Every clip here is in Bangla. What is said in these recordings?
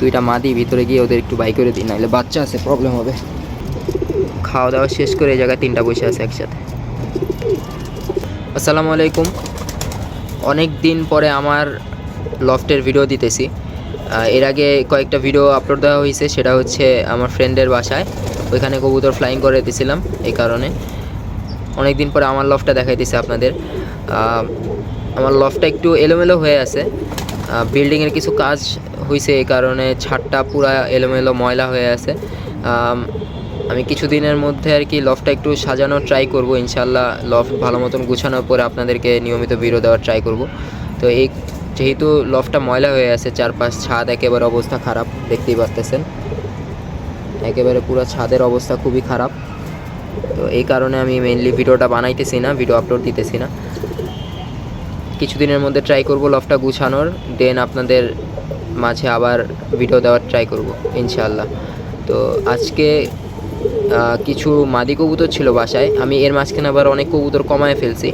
দুইটা মাদি ভিতরে গিয়ে ওদের একটু বাই করে দিই, নাহলে বাচ্চা আছে প্রবলেম হবে। খাওয়া দাওয়া শেষ করে এই জায়গায় তিনটা বসে আছে একসাথে। আসসালামু আলাইকুম। অনেক দিন পরে আমার লফটের ভিডিও দিতেছি। এর আগে কয়েকটা ভিডিও আপলোড দেওয়া হয়েছে, সেটা হচ্ছে আমার ফ্রেন্ডের বাসায়। ওইখানে কবুতর ফ্লাইং করে দিয়েছিলাম, এই কারণে। অনেক দিন পরে আমার লফটা দেখাইতেছে আপনাদের। আমার লফটা একটু এলোমেলো হয়ে আছে। বিল্ডিংয়ের কিছু কাজ হয়েছে এই কারণে ছাদটা পুরা এলোমেলো ময়লা হয়ে আছে। আম, কিছুদিনের মধ্যে আর কি লফটা একটু সাজানোর ট্রাই করব ইনশাল্লাহ লফট ভালো মতন গুছানোর পরে আপনাদেরকে নিয়মিত ভিডিও দেওয়ার ট্রাই করব। তো এই যেহেতু লফটা ময়লা হয়ে আছে চারপাশ ছাদ একেবারে অবস্থা খারাপ দেখতেই পারতেছেন। একেবারে পুরো ছাদের অবস্থা খুবই খারাপ। তো এই কারণে আমি মেইনলি ভিডিওটা বানাইতেছি না ভিডিও আপলোড দিতেছি না। কিছুদিনের মধ্যে ট্রাই করব লফটা গুছানোর দেন আপনাদের মাঝে আবার ভিডিও দেওয়ার ট্রাই করব, ইনশাআল্লাহ। তো আজকে কিছু মাদি কবুতর ছিল বাসায়, আমি এর মাঝখানে আবার অনেক কবুতর কমায় ফেলছি।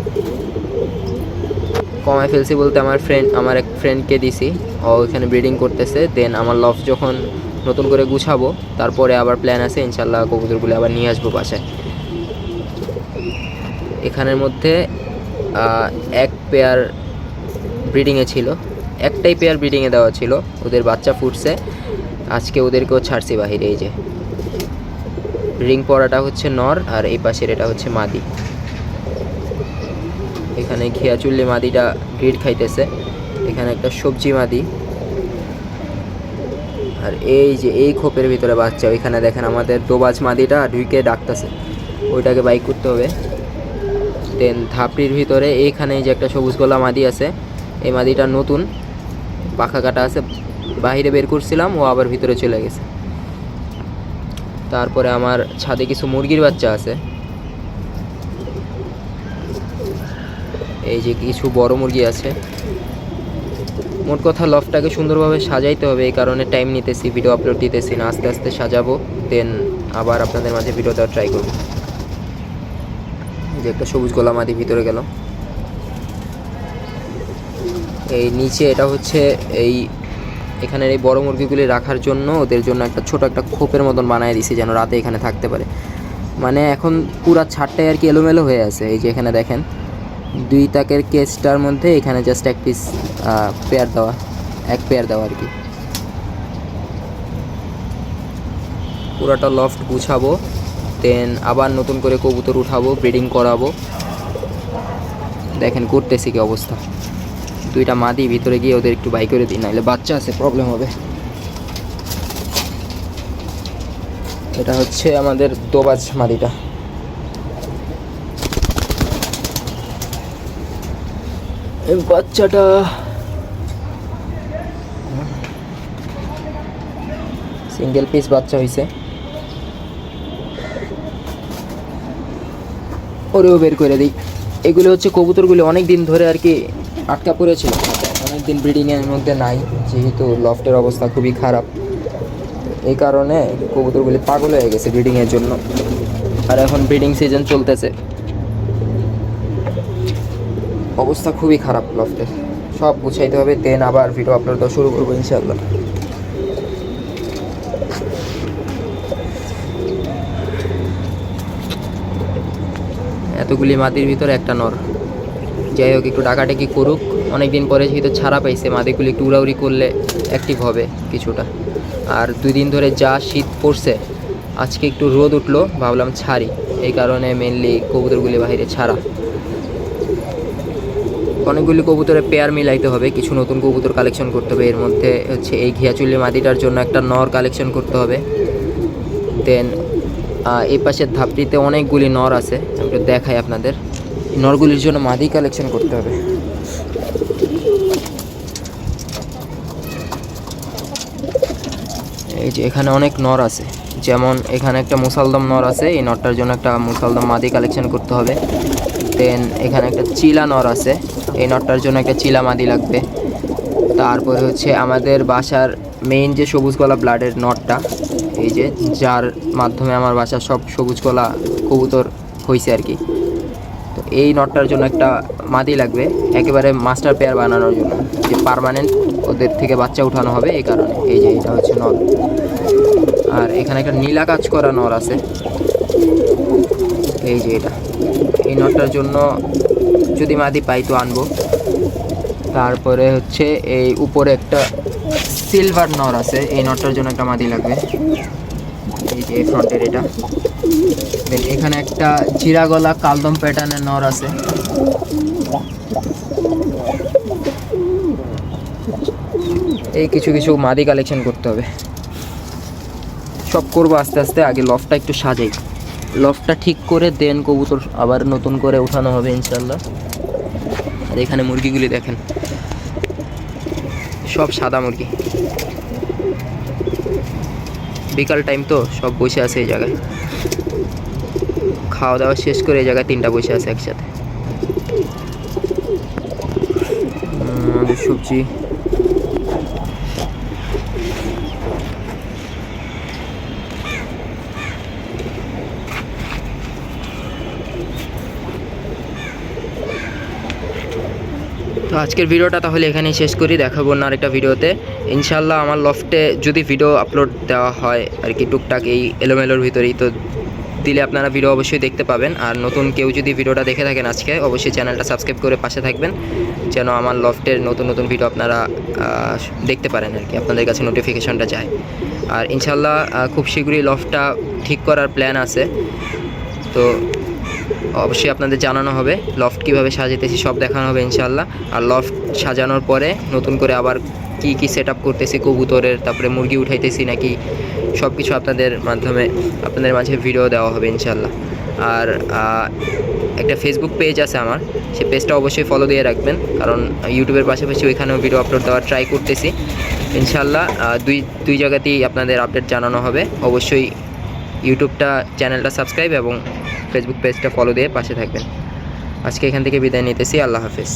কমায় ফেলছি বলতে আমার ফ্রেন্ড আমার এক ফ্রেন্ডকে দিছি, ও ওইখানে ব্রিডিং করতেছে দেন আমার লফ যখন নতুন করে গুছাবো, তারপরে আবার প্ল্যান আছে ইনশাল্লাহ কবুতরগুলো আবার নিয়ে আসব বাসায়। এখানের মধ্যে এক পেয়ার ব্রিডিংয়ে ছিল। একটাই পেয়ার ব্রিডিংয়ে দেওয়া ছিল। ওদের বাচ্চা ফুটছে। আজকে ওদেরকেও ছাড়ছি বাহিরে, এই যে। রিং পরাটা হচ্ছে নর, আর এই পাশের এটা হচ্ছে মাদি। এখানে ঘিয়া চুল্লি মাদিটা গ্রিড খাইতেছে। এখানে একটা সবজি মাদি। আর এই যে, এই খোপের ভিতরে বাচ্চা, ওইখানে দেখেন আমাদের দোবাজ মাদিটা ঢুকে ডাকতেছে। ওইটাকে বাইক করতে হবে। দেন ধাপড়ির ভিতরে এইখানে যে একটা সবুজ গোলা মাদি আছে, এই মাদিটা নতুন। পাখা কাটা আছে, বাইরে বের করছিলাম, ও আবার ভিতরে চলে গেছে। তারপরে আমার ছাদে কিছু মুরগির বাচ্চা আছে। এই যে কিছু বড় মুরগি আছে। মোট কথা লফটাকে সুন্দরভাবে সাজাইতে হবে, এই কারণে টাইম নিতেছি ভিডিও আপলোড দিতেছি না, আস্তে আস্তে সাজাবো দেন আবার আপনাদের মাঝে ভিডিও দেওয়ার ট্রাই করব। যে একটা সবুজ গোলা মাদি ভিতরে গেল এই নিচে এটা হচ্ছে এই এখানের এই বড় মুরগিগুলি রাখার জন্য ওদের জন্য একটা ছোট একটা খোপের মতন বানায় দিছি যেন রাতে এখানে থাকতে পারে। মানে এখন পুরা ছাদটাই আর কি এলোমেলো হয়ে আছে, এই যে এখানে দেখেন। দুই তাকের কেসটার মধ্যে এখানে জাস্ট এক পিস পেয়ার দেওয়া, এক পেয়ার দেওয়া আর কি। পুরাটা লফট গুছাবো দেন আবার নতুন করে কবুতর উঠাবো ব্রিডিং করাবো। দেখেন করতেছি কি অবস্থা। দুইটা মা মাদি ভিতরে গিয়ে ওদের একটু বাই করে দিই নাহলে বাচ্চা আছে প্রবলেম হবে। এটা হচ্ছে আমাদের দোবাজ মাদিটা। এই বাচ্চাটা। সিঙ্গেল পিস বাচ্চা হয়েছে ওরেও বের করে দিই। এগুলো হচ্ছে কবুতরগুলো অনেক দিন ধরে আর কি আটকা পড়েছিল। অনেক দিন ব্রিডিংয়ের মধ্যে নাই, যেহেতু লফটের অবস্থা খুবই খারাপ। এই কারণে কবুতরগুলি পাগল হয়ে গেছে ব্রিডিংয়ের জন্য। আর এখন ব্রিডিং সিজন চলতেছে। অবস্থা খুবই খারাপ লফটের সব গুছাইতে হবে দেন আবার ভিডিও আপলোড দেওয়া শুরু করব ইনশাল্লাহ এতগুলি মাটির ভিতরে একটা নর। যাই হোক, একটু ডাকাডাকি করুক। অনেক দিন পরে যেহেতু ছাড়া পাইছে, মাদিগুলি একটু উড়াউড়ি করলে অ্যাক্টিভ হবে কিছুটা। আর দুই দিন ধরে যা শীত পড়ছে, আজকে একটু রোদ উঠল, ভাবলাম ছাড়ি। এই কারণে মেনলি কবুতরগুলি বাইরে ছাড়া। অনেকগুলি কবুতরে পেয়ার মিলাইতে হবে, কিছু নতুন কবুতর কালেকশন করতে হবে। এর মধ্যে হচ্ছে এই ঘিয়াচুল্লি মাদিটার জন্য একটা নর কালেকশন করতে হবে। দেন এই পাশের ধাপটিতে অনেকগুলি নর আছে, আমি একটু দেখাই আপনাদের। নরগুলির জন্য মাদি কালেকশন করতে হবে। এই যে এখানে অনেক নর আছে। যেমন এখানে একটা মুসালদম নর আছে, এই নরটার জন্য একটা মুসালদম মাদি কালেকশন করতে হবে। দেন এখানে একটা চিলা নর আছে, এই নরটার জন্য একটা চিলা মাদি লাগবে। তারপরে হচ্ছে আমাদের বাসার মেইন যে সবুজ কলা ব্লাডের নটটা এই যে যার মাধ্যমে আমার বাসার সব সবুজ কলা কবুতর হয়েছে আর কি। তো এই নটটার জন্য একটা মাদি লাগবে, একেবারে মাস্টার পেয়ার বানানোর জন্য, যে পার্মানেন্ট ওদের থেকে বাচ্চা উঠানো হবে এই কারণে। এই যে এটা হচ্ছে নর আর এখানে একটা নীলা কাজ করা নর আছে। এই যে এটা। এই নটটার জন্য যদি মাদি পাই তো আনব। তারপরে হচ্ছে এই উপরে একটা সিলভার নর আছে, এই নটটার জন্য একটা মাদি লাগবে। এই যে ফ্রন্টের এটা। দেন এখানে একটা জিরা গলা কালদম প্যাটার্নের নর আছে। এই কিছু কিছু মাদি কালেকশন করতে হবে। সব করব আস্তে আস্তে, আগে লফটা একটু সাজাই। লফটা ঠিক করে দেন কবুতর আবার নতুন করে উঠানো হবে ইনশাল্লাহ আর এখানে মুরগিগুলি দেখেন। সব সাদা মুরগি। বিকাল টাইম তো, সব বসে আছে এই জায়গায়। খাওয়া দাওয়া শেষ করে এই জায়গায় তিনটা বসে আছে একসাথে। সবজি। তো আজকের ভিডিওটা তাহলে এখানেই শেষ করি, দেখাবো না আরেকটা ভিডিওতে। ইনশাল্লাহ আমার লফটে যদি ভিডিও আপলোড দেওয়া হয় আর কি টুকটাক এই এলোমেলোর ভিতরেই, তো দিলে আপনারা ভিডিও অবশ্যই দেখতে পাবেন। আর নতুন কেউ যদি ভিডিওটা দেখে থাকেন আজকে, অবশ্যই চ্যানেলটা সাবস্ক্রাইব করে পাশে থাকবেন, যেন আমার লফটের নতুন নতুন ভিডিও আপনারা দেখতে পারেন আর কি, আপনাদের কাছে নোটিফিকেশনটা যায়। আর ইনশাল্লাহ খুব শীঘ্রই লফটটা ঠিক করার প্ল্যান আছে। তো অবশ্যই আপনাদের জানানো হবে লফট কীভাবে সাজাতেছি সব দেখানো হবে ইনশাল্লাহ আর লফট সাজানোর পরে নতুন করে আবার কি কি সেট আপ করতেছি, কবুতরের, তারপরে মুরগি উঠাইতেছি নাকি সব কিছু আপনাদের মাধ্যমে, আপনাদের মাঝে ভিডিও দেওয়া হবে ইনশাল্লাহ আর একটা ফেসবুক পেজ আছে আমার সেই পেজটা অবশ্যই ফলো দিয়ে রাখবেন, কারণ ইউটিউবের পাশাপাশি ওইখানেও ভিডিও আপলোড দেওয়ার ট্রাই করতেছি। ইনশাল্লাহ দুই দুই জায়গাতেই আপনাদের আপডেট জানানো হবে। অবশ্যই ইউটিউবটা চ্যানেলটা সাবস্ক্রাইব এবং ফেসবুক পেজটা ফলো দিয়ে পাশে থাকবেন। আজকে এখান থেকে বিদায় নিতেছি, আল্লাহ হাফেজ।